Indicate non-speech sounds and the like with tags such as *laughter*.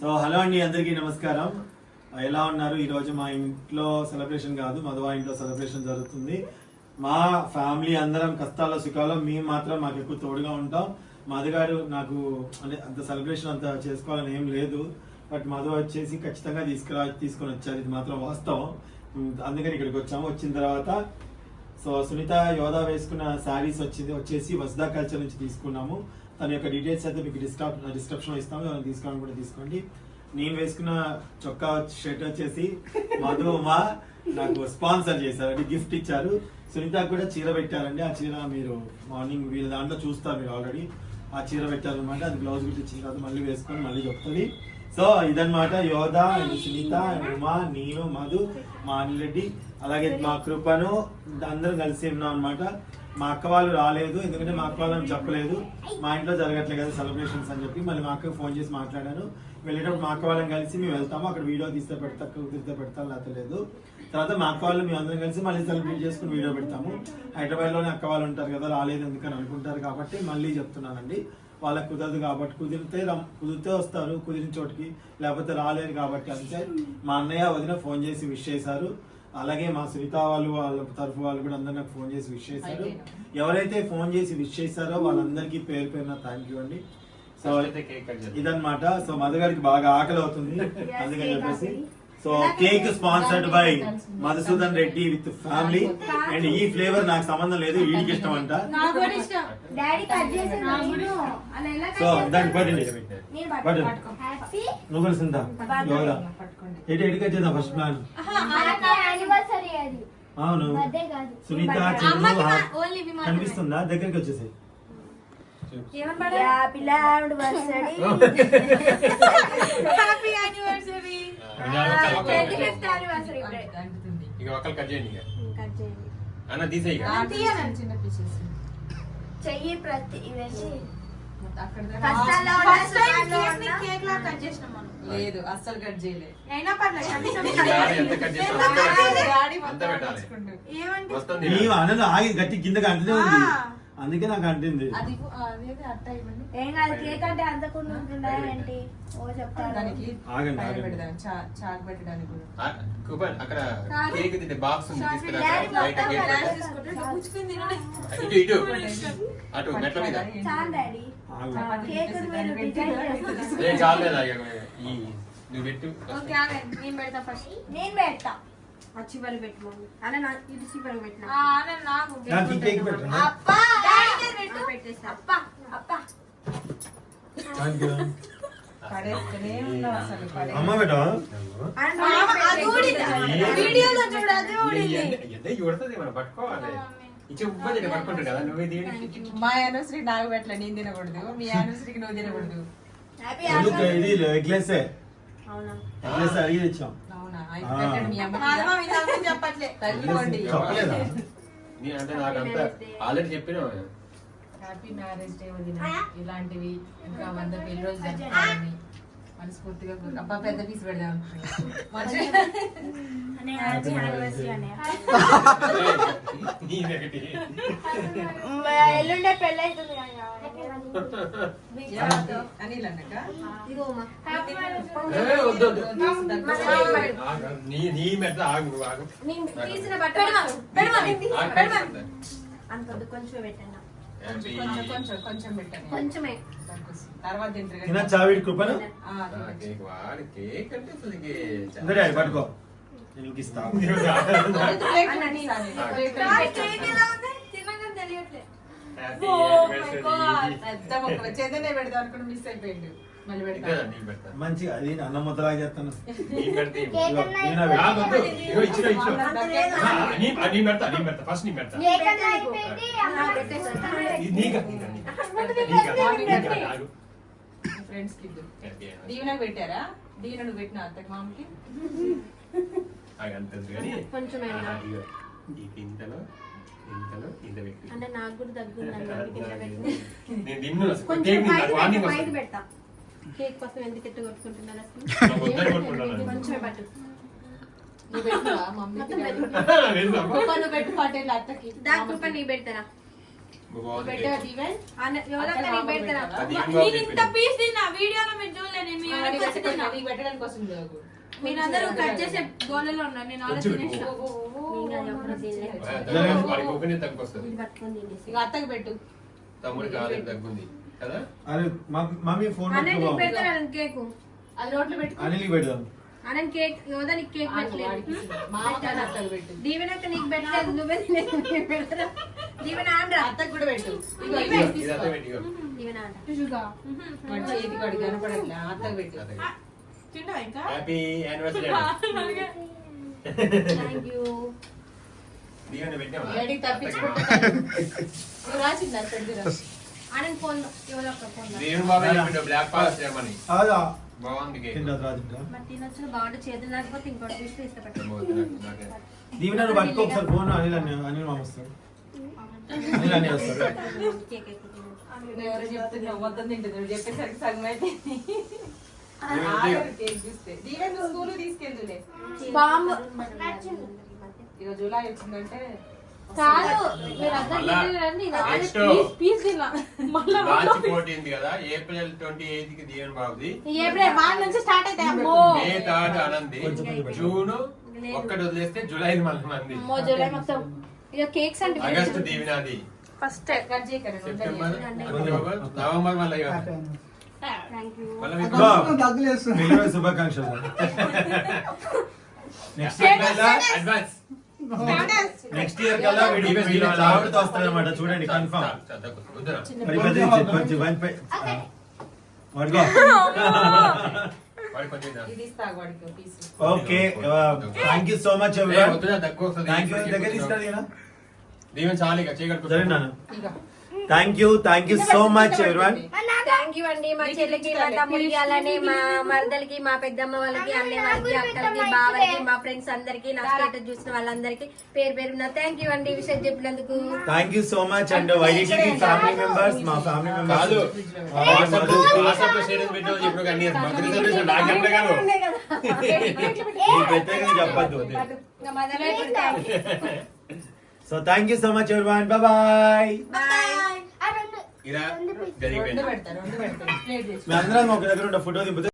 So hello అండి అందరికీ నమస్కారం. ఎలా ఉన్నారు? ఈరోజు మా ఇంట్లో సెలబ్రేషన్ కాదు మధువా ఇంట్లో సెలబ్రేషన్ జరుగుతుంది. మా ఫ్యామిలీ అందరం కష్టాల్లో సుఖాల్లో మేము మాత్రం మాకు ఎక్కువ తోడుగా ఉంటాం. మధు గారు నాకు అంటే అంత సెలబ్రేషన్ అంత చేసుకోవాలని ఏం లేదు. బట్ మధు వచ్చేసి ఖచ్చితంగా తీసుకురా తీసుకొని వచ్చారు. ఇది మాత్రం వాస్తవం. అందుకని ఇక్కడికి వచ్చాము. వచ్చిన తర్వాత సో సునీత యోధా వేసుకున్న శారీస్ వచ్చింది వచ్చేసి వసుదా కల్చర్ నుంచి తీసుకున్నాము. తన యొక్క డీటెయిల్స్ అయితే మీకు డిస్క్రాప్ డిస్క్రిప్షన్ ఇస్తాము. ఏమైనా తీసుకోవాలని కూడా తీసుకోండి. నేను వేసుకున్న చొక్కా షర్ట్ వచ్చేసి మధు మా నాకు స్పాన్సర్ చేశారు. అంటే గిఫ్ట్ ఇచ్చారు. సునీత కూడా చీర పెట్టారండి. ఆ చీర మీరు మార్నింగ్ వీళ్ళ దాంట్లో చూస్తారు మీరు ఆల్రెడీ ఆ చీర పెట్టారనమాట అది బ్లౌజ్ కూడా ఇచ్చిన తర్వాత మళ్ళీ వేసుకొని మళ్ళీ చెప్తుంది. సో ఇదనమాట యోధ అండ్ సునీత అండ్ ఉమా నేను మధు మా అనిరెడ్డి అలాగే మా కృపను అందరం కలిసి ఉన్నాం అనమాట మా అక్క వాళ్ళు రాలేదు ఎందుకంటే మా అక్క వాళ్ళని చెప్పలేదు. మా ఇంట్లో జరగట్లేదు కదా సెలబ్రేషన్స్ అని చెప్పి మళ్ళీ మా అక్కకి ఫోన్ చేసి మాట్లాడాను. వెళ్ళేటప్పుడు మా అక్క వాళ్ళని కలిసి మేము వెళ్తాము. అక్కడ వీడియో తీస్తే పెడతా కుదిరితే పెడతాను లేకపోతే లేదు. తర్వాత మా అక్క వాళ్ళు మేము అందరం కలిసి మళ్ళీ సెలబ్రేట్ చేసుకుని వీడియో పెడతాము. హైదరాబాద్లోనే అక్క వాళ్ళు ఉంటారు కదా రాలేదు ఎందుకని అనుకుంటారు కాబట్టి మళ్ళీ చెప్తున్నానండి. వాళ్ళకి కుదరదు కాబట్టి కుదిరితే కుదిరితే వస్తారు కుదిరిన చోటికి లేకపోతే రాలేరు కాబట్టి అంతే. మా అన్నయ్య వదిన ఫోన్ చేసి విష్ చేశారు. అలాగే మా సునీత వాళ్ళు వాళ్ళ తరఫు వాళ్ళు కూడా అందరు నాకు ఫోన్ చేసి విష్ చేశారు. ఎవరైతే ఫోన్ చేసి విష్ చేశారో వాళ్ళందరికీ పేరు పేరున థ్యాంక్ యూ అండి. సో ఇదన్నమాట. సో మధు గారికి బాగా ఆకలి అవుతుంది. అందుకని చెప్పేసి so cake sponsored by Madhusudan Reddy with family and ఈ ఫ్లేవర్ నాకు సంబంధం లేదు వీడికి ఇష్టం అంట. సో దానికి పట్టండి. నేను పట్టు. పట్టుకో. హ్యాపీ నువ్వు కూడా సిందా ఎవరా? ఎటు ఎటుక చేద్దాం ఫస్ట్ ప్లాన్ యానివర్సరీ అది. అవును. సునీత. కనిపిస్తుందా? దగ్గరికి పడాలి? హ్యాపీ హ్యాపీ యానివర్సరీ ఇక కట్ చేయండి ఇక అన్న తీసేయి చెయ్యి ప్రతి లేదు అస్సలు కట్ చేయలేదు అయినా పర్లేదు ఆగి గట్టి కిందకి అంటనే ఉంది. అందుకే నాకు అంటింది అది అదేది అట్ట ఇవ్వండి ఏం కాదు కేక్ అంటే అంతకుండా ఉంటుందా ఏంటి? ఓ చెప్తాను దానికి ఆగండి, పైన ఆగండి. పెడదాం చా- చాకు పెట్టడానికి కూడా. ఆ, కూపన్ అక్కడ కాదు. కేక్ తింటే బాక్స్ ఉంది తీసుకురా డాడీ బయట మొత్తం కేక్ గ్లాస్ పెట్టు. తీసుకుంటే పుచ్చుకుంది తినండి. ఇటు ఇటు. అటు మెట్ల మీద. చాలు డాడీ. ఆగు. చపాతీ కేక్ పెట్టేసి మీరు దాన్ని పెట్టి డిజైన్ చేస్తారు. ఏం కాలేదా ఇక ఈ నువ్వు పెట్టు ఓకే ఆగండి నేను పెడతా ఫస్ట్. నేను పెడతా. చివరి పెట్టు మమ్మీ. అలా నా ఇది చివరి పెట్టిన నాకు. నాకు ఈ కేక్ అప్పా పెట్టు. పెట్టేస్తా అప్పా అప్పా పడే అమ్మ బేటా. వీడియోలో చూడు అది ఊడింది. చూడుతుంది మనం పట్టుకోవాలి. ఇది మా యానివర్సరీ నాకు పెట్టలే నేను తినకూడదు. మీ యానివర్సరీకి నువ్వు తినకూడదు. హ్యాపీ ఎగ్లెస్ అడిగి తెచ్చాం. చెప్పట్లే. తగ్గిపోండి చెప్పలేదా. నీ అంటే నాకు అంతా ఆల్రెడీ చెప్పినా హ్యాపీ మ్యారేజ్ డే వదిన. ఇలాంటివి ఇంకా వంద పెళ్ళి రోజు జరుపుకోవాలని మనస్ఫూర్తిగా అబ్బా పెద్ద పీస్ పెడదాం. ఎల్లుండే పెళ్ళి అవుతుంది అనిల్ అన్నక? ఇదిగో అమ్మా ఏ, వద్దు వద్దు. ఆగు, నీ నీ మెట్ల ఆగు నువ్వు ఆగు. తీసిన బట్ట పెడు మమ్మీ ఆగు, పెడు మమ్మీ అంత కొంచెం పెట్టండి. హ్యాపీ కొంచెం కొంచెం కొంచెం పెట్టండి కొంచెమే తర్వాత తింటారు కదా. తినచ్చా వీడి కృపను పట్టుకో హ్యాపీ *laughs* Oh పెడదాం అనుకుని మిస్ అయిపోయిండు. మంచిగా అది అన్నం ముద్దలాగా చేస్తాను. ఫస్ట్ నీ పెడతా ఫ్రెండ్స్కి పెట్టారా? దీవెన పెట్టిన అత్తకి మామకి? ఇంతలో పెట్టి. అంటే నాకు కూడా దగ్గుందని కేక్ కోసం ఎందుకు ఎట్టు కొట్టుకుంటున్నారు అసలు? పట్టు. *laughs* పటేల్ అత్తకి. దాని కృప నీ పెడతారా? ఇంత పెట్టు. పీస్ తిన్నా వీడియోలో మీరు చూడలేదు పెట్టడానికి- నాకు. మీరందరూ కట్ చేసే గోళలో ఉన్నారు నేను ఆల్రెడీ తినేసిన అత్తకి పెట్టు. తమ్ముడికి ఆల్రెడీ తగ్గుంది. కదా? అరే మమ్మీ ఫోన్ కేక్. అది రోడ్లో పెట్టు అనిల్కి పెడదాం. అన్నయ్య కేక్ యోదా నీకు కేక్ ఆగు, పెట్టలేదు. దీవెనక్క నీకు పెట్టలేదు నువ్వే పెడతా దీవెన ఆండ్రా. అత్తకి కూడా పెట్టు. దీవెన. అత్తకి పెట్టు. తిన్నా ఇంకా? హ్యాపీ *laughs* యానివర్సరీ దీవెన పెట్టావా తప్పించుకుంటే. రాసిందా? పెట్టురా ఆనంద్ ఫోన్ యోదా ఫోన్ దేవుని బాబా చెప్పిండు బ్లాక్ పాస్ చేయమని. అదా బాగుంది కేక్ తింటా. రాజు మరి తినొచ్చు బాగుంటే చేతులు లేకపోతే ఇంకోటి తీస్తే ఇష్టపడ్డా నాకే. దీవెన నువ్వు పట్టుకో ఒకసారి ఫోన్ అనిల్ అని అనిల్ మామ వస్తాడు. అనిల్ అని వస్తాడు. కేక్ ఎక్కువ తినొచ్చు. నువ్వు ఎవరో చెప్తున్నావు మొత్తం తింటుంది. చెప్పేసరికి సగం అయితే దీవెన, స్కూల్ తీసుకెళ్తులే బాంబు. ఇక జూలై వచ్చిందంటే ఫోర్టీన్త్ కదా ఏప్రిల్ ట్వంటీ ఎయిత్కి బాబుది. మే థర్డ్ అనంది జూన్ ఒక్కటి వదిలేస్తే జూలై మంది. అమ్మో జూలై మొత్తం. ఇక కేక్స్ అంటే ఆగస్టు దీవెనాది. ఫస్ట్ సెప్టెంబర్ అక్టోబర్ నవంబర్ మళ్ళీ శుభాకాంక్షలు నెక్స్ట్ అడ్వాన్స్. నెక్స్ట్ ఇయర్ కల్లా ఆవిడతో వస్తాడనమాట చూడండి confirm okay thank you so much. Thank you దగ్గర ఇక thank you thank you so much everyone thank you అండి. మా చెల్లికి మా తమ్ముడికి అలానే మా మరదలకి మా పెద్దమ్మ వాళ్ళకి అన్నయ్య వాళ్ళకి అక్కలకి బావలకి మా ఫ్రెండ్స్ అందరికి నా స్టేటస్ చూసిన వాళ్ళందరికీ పేరు పేరు థ్యాంక్ యూ అండి విషయం చెప్పినందుకు. Thank you so much and వైడిటీకి family members మా ఫ్యామిలీ మెంబర్స్ వాట్సాప్ వాట్సాప్లో షేర్ పెట్టావు ఇప్పుడు కానీ బర్త్డే సెలబ్రేషన్ నాకు చెప్పలే కాదు. ప్రత్యేకంగా చెప్పద్దు. Mother so thank you so much everyone bye ఇలా జరిగిపోయింది అందరం ఒక దగ్గర ఉంటే ఫోటో దింపితే